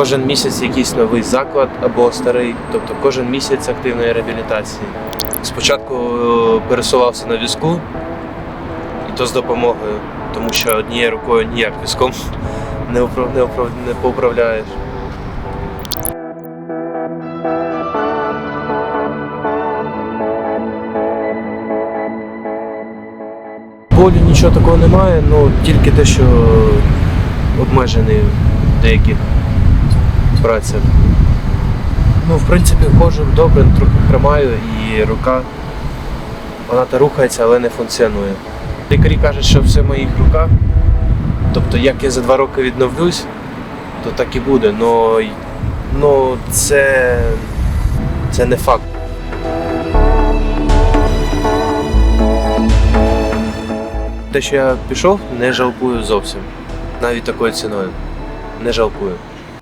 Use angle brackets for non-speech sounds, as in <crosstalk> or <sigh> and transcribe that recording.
Кожен місяць якийсь новий заклад або старий, тобто кожен місяць активної реабілітації. Спочатку е, пересувався на візку, і то з допомогою, тому що однією рукою ніяк візком <laughs> не, управ... не, управ... не поуправляєш. Болі нічого такого немає, ну тільки те, що обмежений в деяких працях. Ну, в принципі, ходжу добре, трохи хромаю і рука. Вона та рухається, але не функціонує. Лікарі кажуть, що все в моїх руках. Тобто, як я за два роки відновлюсь, то так і буде. Но, ну, це, це не факт. Те, що я пішов, не жалкую зовсім. Навіть такою ціною. Не жалкую.